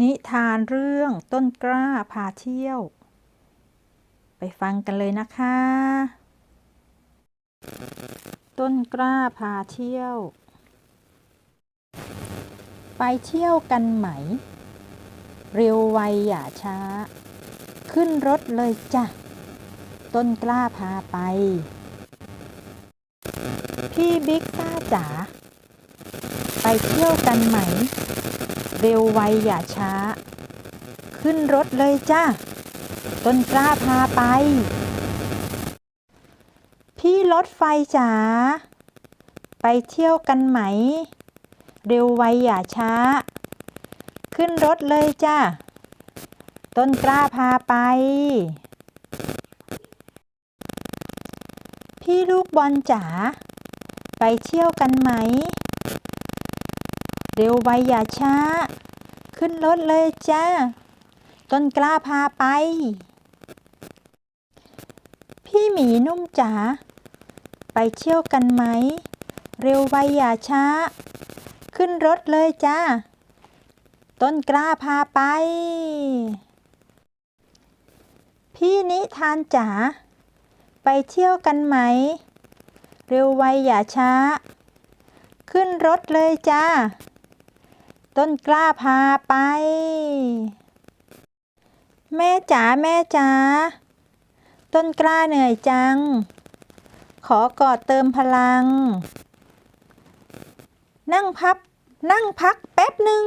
นิทานเรื่องต้นกล้าพาเที่ยว ไปฟังกันเลยนะคะ ต้นกล้าพาเที่ยว ไปเที่ยวกันไหม เร็วไวอย่าช้า ขึ้นรถเลยจ้ะ ต้นกล้าพาไป พี่บิ๊กซ่าจ๋าไปเที่ยวกันไหม เร็วไวอย่าช้า ขึ้นรถเลยจ้าต้นกล้าพาไป พี่รถไฟจ๋าไปเที่ยวกันไหม เร็วไวอย่าช้า ขึ้นรถเลยจ้าต้นกล้าพาไป พี่ลูกบอลจ๋าไปเที่ยวกันไหม เร็วไวอย่าช้า ขึ้นรถเลยจ้า ต้นกล้าพาไป พี่หมีนุ่มจ๋า ไปเที่ยวกันไหม เร็วไวอย่าช้า ขึ้นรถเลยจ้า ต้นกล้าพาไป พี่นิทานจ๋า ไปเที่ยวกันไหม เร็วไวอย่าช้า ขึ้นรถเลยจ้า ต้นกล้าพาไป แม่จ๋าแม่จ๋าต้นกล้าเหนื่อยจัง ขอกอดเติมพลัง นั่งพับ นั่งพักแป๊บหนึ่ง